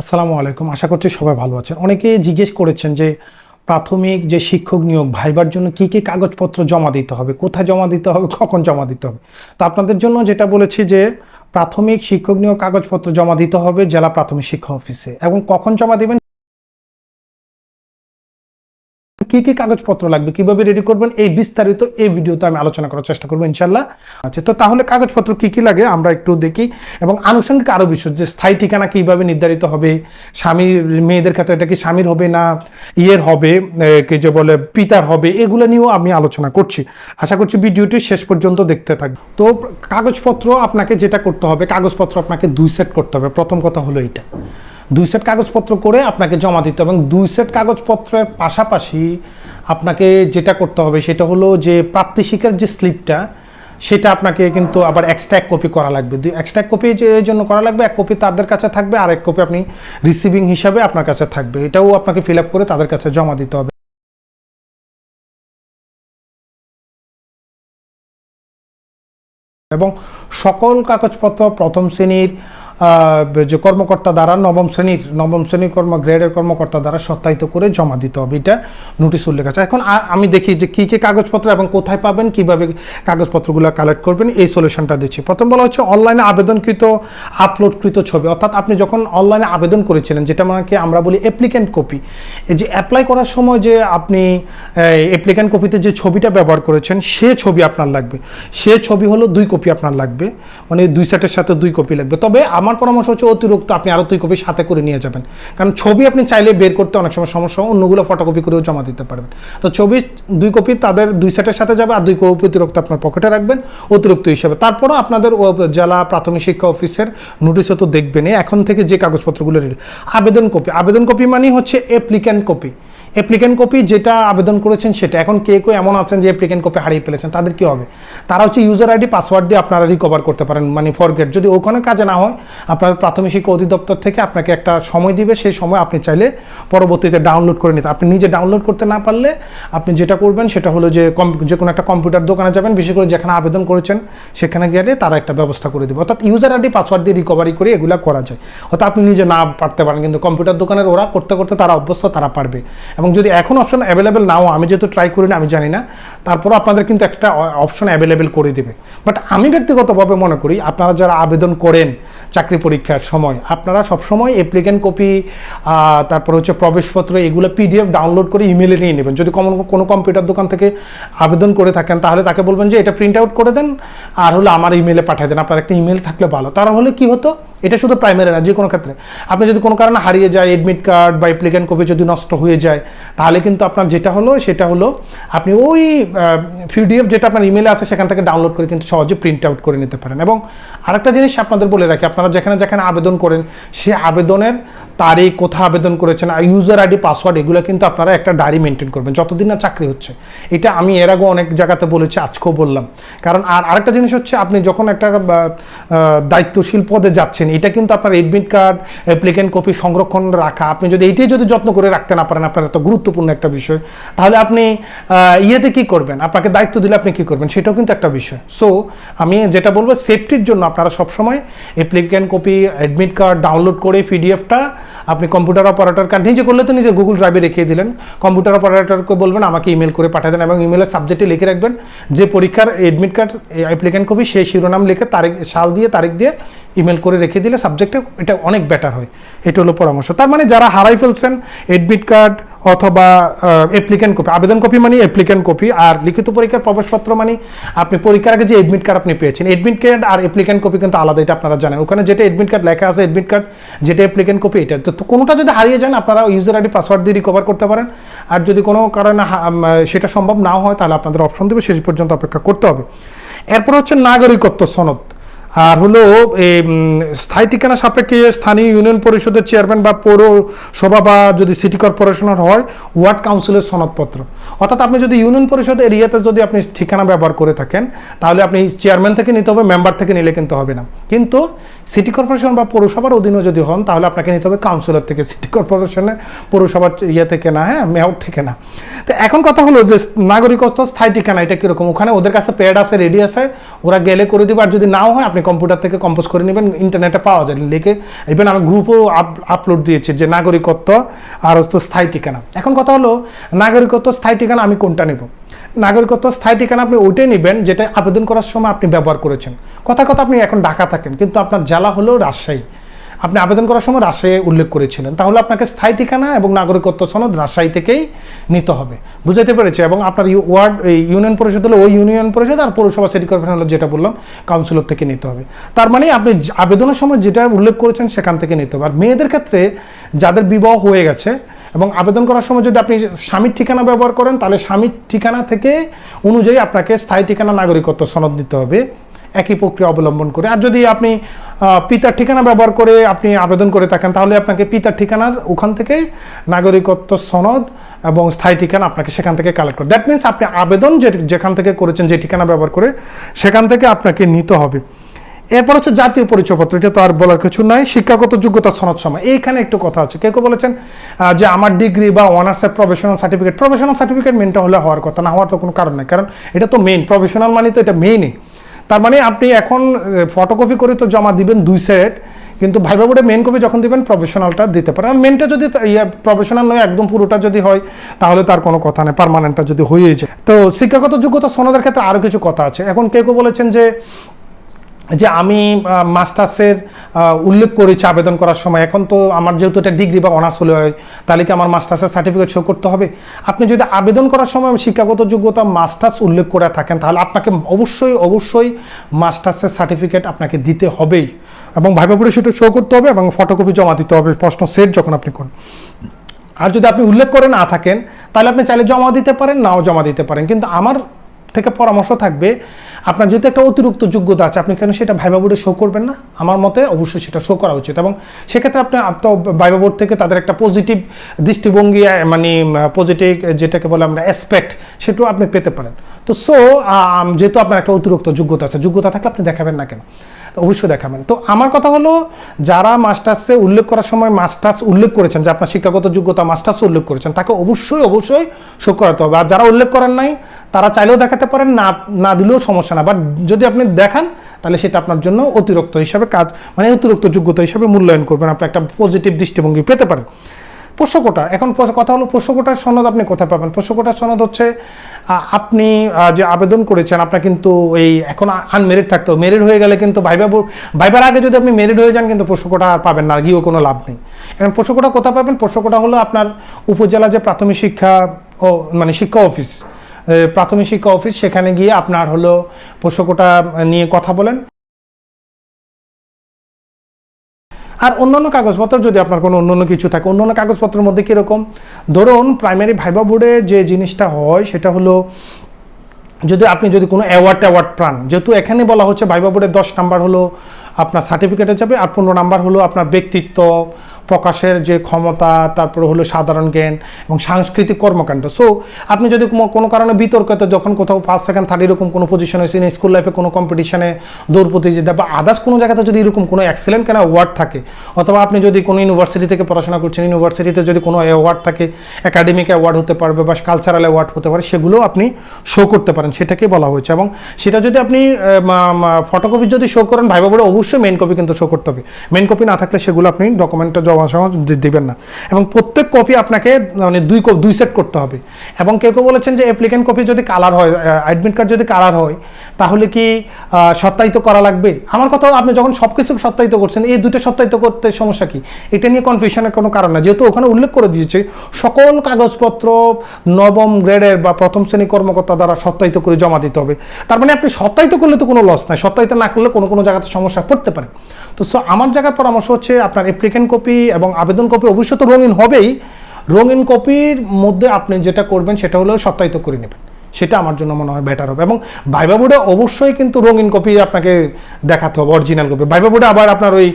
আসসালামু আলাইকুম। আশা করছি সবাই ভালো আছেন। অনেকে জিজ্ঞেস করেছেন যে প্রাথমিক যে শিক্ষক নিয়োগ, ভাইবার জন্য কি কি কাগজপত্র জমা দিতে হবে, কোথায় জমা দিতে হবে, কখন জমা দিতে হবে? তো আপনাদের জন্য যেটা বলেছি যে প্রাথমিক শিক্ষক নিয়োগ কাগজপত্র জমা দিতে হবে জেলা প্রাথমিক শিক্ষা অফিসে। এবং কখন জমা দিবেন কি কি কাগজপত্র লাগবে, কীভাবে রেডি করবেন, এই বিস্তারিত এই ভিডিওতে আমি আলোচনা করার চেষ্টা করব, ইনশাল্লাহ। আচ্ছা তো তাহলে কাগজপত্র কি কি লাগে আমরা একটু দেখি। এবং আনুষঙ্গিক আরও বিষয় যে স্থায়ী ঠিকানা কীভাবে নির্ধারিত হবে স্বামীর মেয়েদের ক্ষেত্রে এটা কি স্বামীর হবে না, ইয়ের হবে কি যে বলে পিতার হবে, এগুলো নিয়েও আমি আলোচনা করছি। আশা করছি ভিডিওটি শেষ পর্যন্ত দেখতে থাকবে তো কাগজপত্র আপনাকে যেটা করতে হবে, কাগজপত্র আপনাকে দুই সেট করতে হবে। প্রথম কথা হলো এইটা। দুই সেট কাগজপত্র করে আপনাকে জমা দিতে এবং দুই সেট কাগজপত্রের পাশাপাশি আপনাকে যেটা করতে হবে সেটা হলো যে প্রাপ্তি স্বীকার যে স্লিপটা, সেটা আপনাকে কিন্তু আবার এক্সট্রা এক কপি করা লাগবে। দুই এক্সট্রা কপি এর জন্য করা লাগবে, এক কপি তাদের কাছে থাকবে, আর এক কপি আপনি রিসিভিং হিসাবে আপনার কাছে থাকবে। এটাও আপনাকে ফিল আপ করে তাদের কাছে জমা দিতে হবে। এবং সকল কাগজপত্র প্রথম শ্রেণির যে কর্মকর্তা দ্বারা নবম শ্রেণির নবম শ্রেণির কর্ম গ্রেডের কর্মকর্তা দ্বারা সত্যায়িত করে জমা দিতে হবে। এটা নোটিশ উল্লেখ আছে। এখন আমি দেখি যে কী কী কাগজপত্র এবং কোথায় পাবেন, কীভাবে কাগজপত্রগুলো কালেক্ট করবেন, এই সলিউশনটা দিচ্ছি। প্রথম বলা হচ্ছে অনলাইনে আবেদনকৃত আপলোডকৃত ছবি। অর্থাৎ আপনি যখন অনলাইনে আবেদন করেছিলেন, যেটা মানে কি আমরা বলি অ্যাপ্লিক্যান্ট কপি এই যে অ্যাপ্লাই করার সময় যে আপনি অ্যাপ্লিক্যান্ট কপিতে যে ছবিটা ব্যবহার করেছেন, সে ছবি আপনার লাগবে। সে ছবি হলো দুই কপি আপনার লাগবে। মানে দুই সেটের সাথে দুই কপি লাগবে। তবে আমার পরামর্শ হচ্ছে অতিরিক্ত আপনি আরও দুই কপি সাথে করে নিয়ে যাবেন। কারণ ছবি আপনি চাইলে বের করতে অনেক সময় সমস্যা অন্যগুলো ফটোকপি করেও জমা দিতে পারবেন। তো ছবি দুই কপি তাদের দুই সেটের সাথে যাবে আর দুই কপি অতিরিক্ত আপনার পকেটে রাখবেন, অতিরিক্ত হিসাবে। তারপরও আপনাদের জেলা প্রাথমিক শিক্ষা অফিসের নোটিশও তো দেখবেনই। এখন থেকে যে কাগজপত্রগুলো আবেদন কপি। আবেদন কপি মানে হচ্ছে অ্যাপ্লিক্যান্ট কপি অ্যাপ্লিক্যান্ট কপি যেটা আবেদন করেছেন সেটা। এখন কে কেউ এমন আছেন যে অ্যাপ্লিক্যান্ট কপি হারিয়ে ফেলেছেন, তাদের কি হবে? তারা হচ্ছে ইউজার আইডি পাসওয়ার্ড দিয়ে আপনারা রিকভার করতে পারেন মানে ফরগেট যদি ওখানে কাজে না হয়, আপনার প্রাথমিক শিক্ষা অধিদপ্তর থেকে আপনাকে একটা সময় দিবে, সেই সময় আপনি চাইলে পরবর্তীতে ডাউনলোড করে নিতে। আপনি নিজে ডাউনলোড করতে না পারলে আপনি যেটা করবেন সেটা হলো যে যে কোনো একটা কম্পিউটার দোকানে যাবেন, বিশেষ করে যেখানে আবেদন করেছেন, সেখানে গেলে তারা একটা ব্যবস্থা করে দেবে। অর্থাৎ ইউজার আইডি পাসওয়ার্ড দিয়ে রিকভারি করে এগুলো করা যায়। অর্থাৎ আপনি নিজে না পারতে পারেন, কিন্তু কম্পিউটার দোকানের ওরা করতে করতে তারা অভ্যস্ত, তারা পারবে। এবং যদি এখন অপশন অ্যাভেলেবেল নাও আমি যেহেতু ট্রাই করি না আমি জানি না, তারপরও আপনাদের কিন্তু একটা অপশন অ্যাভেলেবেল করে দেবে। বাট আমি ব্যক্তিগতভাবে মনে করি, আপনারা যারা আবেদন করেন চাকরি পরীক্ষার সময়, আপনারা সবসময় অ্যাপ্লিক্যান্ট কপি তারপর হচ্ছে প্রবেশপত্র, এগুলো পিডিএফ ডাউনলোড করে ইমেলে নিয়ে নেবেন। যদি কোনো কোনো কম্পিউটার দোকান থেকে আবেদন করে থাকেন, তাহলে তাকে বলবেন যে এটা প্রিন্ট আউট করে দেন, আর হলো আমার ইমেলে পাঠিয়ে দেন। আপনার একটা ইমেল থাকলে ভালো। তারা হলে কি হতো? এটা শুধু প্রাইমারি না যে কোনো ক্ষেত্রে। আপনি যদি কোনো কারণে হারিয়ে যায় এডমিট কার্ড বা অ্যাপ্লিক্যান্ট কপি যদি নষ্ট হয়ে যায়, তাহলে কিন্তু আপনার যেটা হলো, সেটা হলো আপনি ওই পিডিএফ যেটা আপনার ইমেলে আছে, সেখান থেকে ডাউনলোড করে কিন্তু সহজে প্রিন্ট আউট করে নিতে পারেন। এবং আরেকটা জিনিস আপনাদের বলে রাখি, আপনারা যেখানে যেখানে আবেদন করেন, সে আবেদনের তারিখ, কোথায় আবেদন করেছেন, আর ইউজার আইডি পাসওয়ার্ড এগুলো কিন্তু আপনারা একটা ডায়েরি মেনটেন করবেন, যতদিন না চাকরি হচ্ছে। এটা আমি এর আগেও অনেক জায়গাতে বলেছি, আজকেও বললাম। কারণ আর আরেকটা জিনিস হচ্ছে, আপনি যখন একটা দায়িত্বশীল পদে যাচ্ছেন এটা কিন্তু আপনার এডমিট কার্ড অ্যাপ্লিক্যান্ট কপি সংরক্ষণ রাখা। আপনি যদি এইটাই যদি যত্ন করে রাখতে না পারেন, আপনার এত গুরুত্বপূর্ণ একটা বিষয়। তাহলে আপনি ইয়েতে কি করবেন? আপনাকে দায়িত্ব দিলে আপনি কি করবেন? সেটাও কিন্তু একটা বিষয়। সো আমি যেটা বলব সেফটির জন্য আপনারা সবসময় applicant copy admit card download করে পিডিএফটা আপনি কম্পিউটার অপারেটর কার্ড নিজে করলে তো নিজে গুগল ড্রাইভে রেখে দিলেন। কম্পিউটার অপারেটরকে বলবেন, আমাকে ইমেল করে পাঠিয়ে দেন এবং ইমেলের সাবজেক্টে লিখে রাখবেন। যে পরীক্ষার অ্যাডমিট কার্ড অ্যাপ্লিক্যান্ট কপি সেই শিরোনাম লিখে তারিখ, সাল দিয়ে তারিখ দিয়ে ইমেল করে রেখে দিলে সাবজেক্টে এটা অনেক বেটার হয়। এটা হলো পরামর্শ। তার মানে যারা হারাই ফেলছেন এডমিট কার্ড অথবা অ্যাপ্লিক্যান্ট কপি আবেদন কপি মানে অ্যাপ্লিক্যান্ট কপি আর লিখিত পরীক্ষার প্রবেশপত্র মানে আপনি পরীক্ষার আগে যে এডমিট কার্ড আপনি পেয়েছেন এডমিট কার্ড আর অ্যাপ্লিক্যান্ট কপি কিন্তু আলাদা, এটা আপনারা জানেন। ওখানে যেটা এডমিট কার্ড লেখা আছে এডমিট কার্ড যেটা অ্যাপ্লিক্যান্ট কপি এটা। তো কোনোটা যদি হারিয়ে যান, আপনারা ইউজার আইডি পাসওয়ার্ড দিয়ে রিকভার করতে পারেন। আর যদি কোনো কারণে সেটা সম্ভব না হয়, তাহলে আপনাদের অপশন দেবে। শেষ পর্যন্ত অপেক্ষা করতে হবে। এরপর হচ্ছে নাগরিকত্ব সনদ। আর হলো স্থায়ী ঠিকানা সাপেক্ষে স্থানীয় ইউনিয়ন পরিষদের চেয়ারম্যান বা পৌরসভা বা যদি সিটি কর্পোরেশনের হয়, ওয়ার্ড কাউন্সিলের সনদপত্র। অর্থাৎ আপনি যদি ইউনিয়ন পরিষদ এরিয়াতে যদি আপনি ঠিকানা ব্যবহার করে থাকেন, তাহলে আপনি চেয়ারম্যান থেকে নিতে হবে, মেম্বার থেকে নিলে কিন্তু হবে না। কিন্তু সিটি কর্পোরেশন বা পৌরসভার অধীনে যদি হন, তাহলে আপনাকে নিতে হবে কাউন্সিলর থেকে, সিটি কর্পোরেশনের পৌরসভার ইয়ে থেকে না হ্যাঁ মেয়র থেকে না। তো এখন কথা হলো যে, নাগরিকত্ব, স্থায়ী ঠিকানা, এটা কীরকম? ওখানে ওদের কাছে পেড আছে, রেডি আছে, ওরা গেলে করে দিবে, আর যদি নাও হয়, আপনি আপনি কম্পিউটার থেকে কম্পোজ করে নেবেন ইন্টারনেটে পাওয়া যায়। লিখে ইভেন আমি গ্রুপও আপলোড দিয়েছি যে নাগরিকত্ব আর হচ্ছে স্থায়ী ঠিকানা। এখন কথা হলো, নাগরিকত্ব, স্থায়ী ঠিকানা আমি কোনটা নেব? নাগরিকত্ব, স্থায়ী ঠিকানা আপনি ওইটাই নেবেন যেটা আবেদন করার সময় আপনি ব্যবহার করেছেন। কথা কথা আপনি এখন ঢাকা থাকেন, কিন্তু আপনার জেলা হলো রাজশাহী। আপনি আবেদন করার সময় রাজশাহী উল্লেখ করেছিলেন। তাহলে আপনাকে স্থায়ী ঠিকানা এবং নাগরিকত্ব সনদ রাজশাহী থেকেই নিতে হবে। বুঝাতে পেরেছে এবং আপনার ওয়ার্ড ইউনিয়ন পরিষদ হলো ওই ইউনিয়ন পরিষদ আর পৌরসভা সিটি কর্পোরেশন হলো যেটা বললাম, কাউন্সিলর থেকে নিতে হবে। তার মানে আপনি আবেদনের সময় যেটা উল্লেখ করেছেন সেখান থেকে নিতে হবে। আর মেয়েদের ক্ষেত্রে যাদের বিবাহ হয়ে গেছে এবং আবেদন করার সময় যদি আপনি স্বামীর ঠিকানা ব্যবহার করেন, তাহলে স্বামীর ঠিকানা থেকে অনুযায়ী আপনাকে স্থায়ী ঠিকানা, নাগরিকত্ব সনদ নিতে হবে। একই প্রক্রিয়া অবলম্বন করে। আর যদি আপনি পিতার ঠিকানা ব্যবহার করে আপনি আবেদন করে থাকেন, তাহলে আপনাকে পিতার ঠিকানার ওখান থেকে নাগরিকত্ব সনদ এবং স্থায়ী ঠিকানা আপনাকে সেখান থেকে কালেক্ট করে দ্যাট মিনস আপনি আবেদন যে, যেখান থেকে করেছেন, যে ঠিকানা ব্যবহার করে সেখান থেকে আপনাকে নিতে হবে। এরপর হচ্ছে জাতীয় পরিচয়পত্র, এটা তো আর বলার কিছু নাই। শিক্ষাগত যোগ্যতা সনদ সময়। এইখানে একটু কথা আছে। কেউ কেউ বলেছেন? যে আমার ডিগ্রি বা অনার্সের প্রফেশনাল সার্টিফিকেট প্রফেশনাল সার্টিফিকেট মেনটা হলে হওয়ার কথা না, হওয়ার তো কোনো কারণ নেই। কারণ এটা তো মেইন প্রফেশনাল মানে তো এটা মেইনই তার মানে আপনি এখন ফটোকপি করে তো জমা দিবেন দুই সেট কিন্তু ভাইবা বোর্ডে মেন কপি যখন দিবেন প্রফেশনালটা দিতে পারেন। আর মেনটা যদি ইয়ে প্রফেশনাল নয়, একদম পুরোটা যদি হয়, তাহলে তার কোনো কথা নেই পারমানেন্টটা যদি হয়েই যায়। তো শিক্ষাগত যোগ্যতা সনদের ক্ষেত্রে আরও কিছু কথা আছে। এখন কেউ কেউ বলেছেন যে যে আমি মাস্টার্সের উল্লেখ করেছি আবেদন করার সময়। এখন তো আমার যেহেতু এটা ডিগ্রি বা অনার্স হলে হয়, তাহলে কি আমার মাস্টার্সের সার্টিফিকেট শো করতে হবে? আপনি যদি আবেদন করার সময় শিক্ষাগত যোগ্যতা মাস্টার্স উল্লেখ করে থাকেন, তাহলে আপনাকে অবশ্যই অবশ্যই মাস্টার্সের সার্টিফিকেট আপনাকে দিতে হবেই। এবং ভাইবা পরে সেটা শো করতে হবে এবং ফটোকপি জমা দিতে হবে, প্রশ্ন সেট যখন আপনি করেন। আর যদি আপনি উল্লেখ করে না থাকেন, তাহলে আপনি চাইলে জমা দিতে পারেন, নাও জমা দিতে পারেন। কিন্তু আমার থেকে পরামর্শ থাকবে আপনার যেহেতু একটা অতিরিক্ত যোগ্যতা আছে, আপনি কেন সেটা ভাইবা বোর্ডে শো করবেন না? আমার মতে অবশ্যই সেটা শো করা উচিত এবং সেক্ষেত্রে আপনি আপনার ভাইবা বোর্ড থেকে তাদের একটা পজিটিভ দৃষ্টিভঙ্গি মানে পজিটিভ যেটাকে বলে আমরা অ্যাসপেক্ট সেটাও আপনি পেতে পারেন। তো সো যেহেতু আপনার একটা অতিরিক্ত যোগ্যতা আছে, যোগ্যতা থাকলে আপনি দেখাবেন না কেন? অবশ্যই দেখাবেন। তো আমার কথা হলো, যারা মাস্টার্সে উল্লেখ করার সময় মাস্টার্স উল্লেখ করেছেন, যে আপনার শিক্ষাগত যোগ্যতা মাস্টার্স উল্লেখ করেছেন, তাকে অবশ্যই অবশ্যই শো করাতে হবে। আর যারা উল্লেখ করেন নাই, তারা চাইলেও দেখাতে পারেন, না না দিলেও সমস্যা না। বাট যদি আপনি দেখান, তাহলে সেটা আপনার জন্য অতিরিক্ত হিসাবে কাজ মানে অতিরিক্ত যোগ্যতা হিসাবে মূল্যায়ন করবেন। আপনি একটা পজিটিভ দৃষ্টিভঙ্গি পেতে পারেন। পোষ্যকোটা, এখন কথা হলো পোষ্যকোটার সনদ আপনি কোথায় পাবেন? পোষ্যকোটার সনদ হচ্ছে আপনি যে আবেদন করেছেন, আপনার কিন্তু এই এখন আনমেরিড থাকতে মেরিড হয়ে গেলে কিন্তু ভাইবা ভাইবার আগে যদি আপনি মেরিড হয়ে যান, কিন্তু পোষ্যকোটা আর পাবেন না গিয়েও কোনো লাভ নেই। এখন পোষ্যকোটা কোথায় পাবেন? পোষ্যকোটা হলো আপনার উপজেলা যে প্রাথমিক শিক্ষা ও মানে শিক্ষা অফিস। প্রাথমিক শিক্ষা অফিস, সেখানে গিয়ে আপনার হলো পোষ্যকোটা নিয়ে কথা বলেন। আর অন্যান্য কাগজপত্র যদি আপনার কোনো অন্যান্য কিছু থাকে, অন্যান্য কাগজপত্রের মধ্যে কীরকম? ধরুন প্রাইমারি ভাইবা বোর্ডে যে জিনিসটা হয়, সেটা হলো যদি আপনি যদি কোনো অ্যাওয়ার্ড অ্যাওয়ার্ড পান, যেহেতু এখানে বলা হচ্ছে ভাইবা বোর্ডে দশ নাম্বার হলো আপনার সার্টিফিকেটে যাবে, আর পনেরো নাম্বার হলো আপনার ব্যক্তিত্ব প্রকাশের যে ক্ষমতা, তারপরে হলো সাধারণ জ্ঞান এবং সাংস্কৃতিক কর্মকাণ্ড। সো আপনি যদি কোনো- কারণে বিতর্কতে, যখন কোথাও ফার্স্ট সেকেন্ড থার্ড এরকম কোনো পজিশন হয়েছে স্কুল লাইফে কোনো কম্পিটিশনে দৌড় প্রতিযোগিতা বা আদার্স কোনো জায়গাতে যদি এরকম কোনো এক্সেলেন্ট কেন অ্যাওয়ার্ড থাকে, অথবা আপনি যদি কোনো ইউনিভার্সিটি থেকে পড়াশোনা করছেন ইউনিভার্সিটিতে যদি কোনো অ্যাওয়ার্ড থাকে একাডেমিক অ্যাওয়ার্ড হতে পারবে বা কালচারাল অ্যাওয়ার্ড হতে পারে, সেগুলো আপনি শো করতে পারেন, সেটাকে বলা হয়েছে। এবং সেটা যদি আপনি ফটোকপি যদি শো করেন, ভাইবা বলে অবশ্যই মেন কপি কিন্তু শো করতে হবে। মেন কপি না থাকলে সেগুলো আপনি ডকুমেন্টটা জমা সময় দিবেন না। এবং প্রত্যেক কপি আপনাকে মানে দুই দুই সেট করতে হবে। এবং কেউ কেউ বলেছেন যে অ্যাপ্লিকেন্ট কপি যদি কালার হয় অ্যাডমিট কার্ড যদি কালার হয়, তাহলে কি সত্যায়িত করা লাগবে? আমার কথা, আপনি যখন সব কিছু সত্যায়িত করছেন, এই দুটো সত্যায়িত করতে সমস্যা কি? এটা নিয়ে কনফিউশনের কোনো কারণ না যেহেতু ওখানে উল্লেখ করে দিয়েছে, সকল কাগজপত্র নবম গ্রেডের বা প্রথম শ্রেণি কর্মকর্তা দ্বারা সত্যায়িত করে জমা দিতে হবে। তার মানে আপনি সত্যায়িত করলে তো কোনো লস নাই। সত্যায়িত না করলে কোনো কোনো জায়গাতে সমস্যা পড়তে পারে। তো সো আমার জায়গায় পরামর্শ হচ্ছে আপনার অ্যাপ্লিকেন্ট কপি এবং আবেদন কপি অবশ্যই তো রঙিন হবেই। রঙিন কপির মধ্যে আপনি যেটা করবেন সেটা হলো সত্যায়িত করে নেবেন। সেটা আমার জন্য মনে হয় বেটার হবে। এবং ভাইবা বোর্ডে অবশ্যই কিন্তু রঙিন কপি আপনাকে দেখাতে হবে অরিজিনাল কপি ভাইবা বোর্ডে আবার আপনার ওই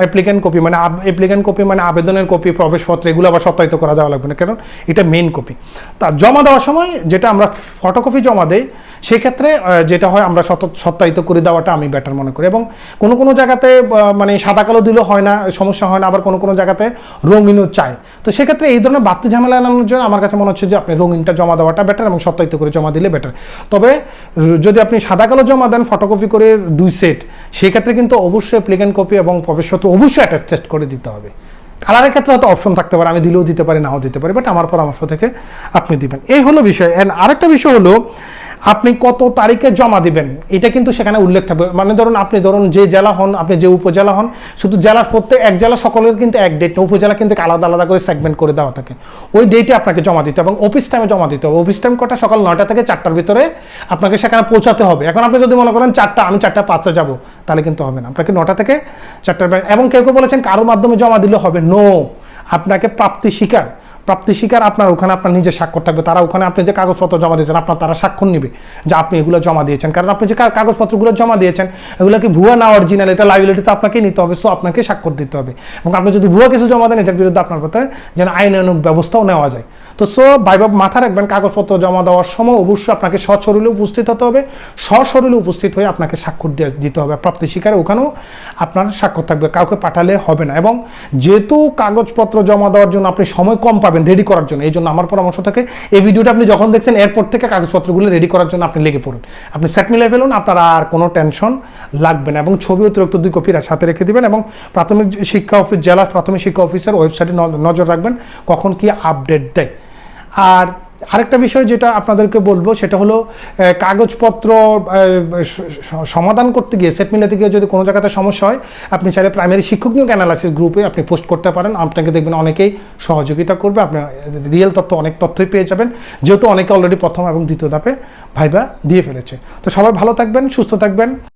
অ্যাপ্লিকেন্ট কপি মানে অ্যাপ্লিকেন্ট কপি মানে আবেদনের কপি প্রবেশপত্র এগুলো আবার সত্যায়িত করা যাওয়া লাগবে না, কারণ এটা মেন কপি তা জমা দেওয়ার সময় যেটা আমরা ফটোকপি জমা দেই, সেক্ষেত্রে যেটা হয় আমরা সত- সত্যায়িত করে দেওয়াটা আমি বেটার মনে করি। এবং কোনো কোনো জায়গাতে মানে সাদা কালো দিলেও হয় না, সমস্যা হয় না, আবার কোনো কোনো জায়গাতে রঙিনও চায় তো সেক্ষেত্রে এই ধরনের বাড়তি ঝামেলা এড়ানোর জন্য আমার কাছে মনে হচ্ছে যে আপনি রঙিনটা জমা দেওয়াটা বেটার এবং সত্যায়িত করে জমা দিলে বেটার তবে যদি আপনি সাদা কালো জমা দেন ফটোকপি করে দুই সেট সেক্ষেত্রে কিন্তু অবশ্যই অ্যাপ্লিকেন্ট কপি এবং প্রবেশপত্র অবশ্যই অ্যাটাচ টেস্ট করে দিতে হবে। কালারের ক্ষেত্রে হয়তো অপশন থাকতে পারে, আমি দিলেও দিতে পারি, নাও দিতে পারি বাট আমার পরামর্শ থেকে আপনি দিবেন। এই হলো বিষয়। অ্যান্ড আরেকটা বিষয় হলো আপনি কত তারিখে জমা দিবেন? এটা কিন্তু সেখানে উল্লেখ থাকবে। মানে ধরুন আপনি ধরুন যে জেলা হন, আপনি যে উপজেলা হন, শুধু জেলার প্রত্যেক এক জেলা সকলের কিন্তু এক ডেট উপজেলা কিন্তু আলাদা আলাদা করে সেগমেন্ট করে দেওয়া থাকে। ওই ডেটে আপনাকে জমা দিতে হবে এবং অফিস টাইমে জমা দিতে হবে। অফিস টাইম কটা? সকাল নয়টা থেকে চারটার ভিতরে আপনাকে সেখানে পৌঁছাতে হবে। এখন আপনি যদি মনে করেন চারটা, আমি চারটা পাঁচটা যাব, তাহলে কিন্তু হবে না। আপনাকে নটা থেকে চারটার এবং কেউ কেউ বলেছেন কারোর মাধ্যমে জমা দিলে হবে। নো আপনাকে প্রাপ্তি স্বীকার। প্রাপ্তি স্বীকার আপনার ওখানে আপনার নিজের স্বাক্ষর থাকবে। তারা ওখানে আপনি যে কাগজপত্র জমা দিয়েছেন, আপনার তারা স্বাক্ষর নেবে যে আপনি এগুলো জমা দিয়েছেন। কারণ আপনি যে কাগজপত্রগুলো জমা দিয়েছেন, এগুলো কি ভুয়া না অরিজিনাল এটা লাইবিলিটি তো আপনাকে নিতে হবে সো আপনাকে স্বাক্ষর দিতে হবে। এবং আপনি যদি ভুয়া কিছু জমা দেন, এটার বিরুদ্ধে আপনার কথা যেন আইনানুক ব্যবস্থাও নেওয়া যায়। তো সো ভাইবাব মাথা রাখবেন, কাগজপত্র জমা দেওয়ার সময় অবশ্যই আপনাকে সশরীরে উপস্থিত হতে হবে। সশরীরে উপস্থিত হয়ে আপনাকে স্বাক্ষর দিতে হবে। প্রাপ্তি স্বীকারে ওখানেও আপনার স্বাক্ষর থাকবে, কাউকে পাঠালে হবে না। এবং যেহেতু কাগজপত্র জমা দেওয়ার জন্য আপনি সময় কম পাবেন রেডি করার জন্য, এই জন্য আমার পরামর্শ থাকে, এই ভিডিওটা আপনি যখন দেখছেন, এরপর থেকে কাগজপত্রগুলো রেডি করার জন্য আপনি লেগে পড়ুন। আপনি সেট মিলে ফেলুন, আপনার আর কোনো টেনশন লাগবে না। এবং ছবি, অতিরিক্ত দুই কপি সাথে রেখে দিবেন এবং প্রাথমিক শিক্ষা অফিস জেলা প্রাথমিক শিক্ষা অফিসের ওয়েবসাইটে নজর রাখবেন, কখন কি আপডেট দেয়। আর আরেকটা বিষয় যেটা আপনাদেরকে বলব, সেটা হলো কাগজপত্র সমাধান করতে গিয়ে সেট মিলাতে গিয়ে যদি কোনো জায়গাতে সমস্যা হয়, আপনি চাইলে প্রাইমারি শিক্ষক নিয়োগ অ্যানালাইসিস গ্রুপে আপনি পোস্ট করতে পারেন। আপনাকে দেখবেন অনেকেই সহযোগিতা করবে। আপনি রিয়েল তথ্য, অনেক তথ্যই পেয়ে যাবেন। যেহেতু অনেকে অলরেডি প্রথম এবং দ্বিতীয় ধাপে ভাইবা দিয়ে ফেলেছে। তো সবাই ভালো থাকবেন, সুস্থ থাকবেন।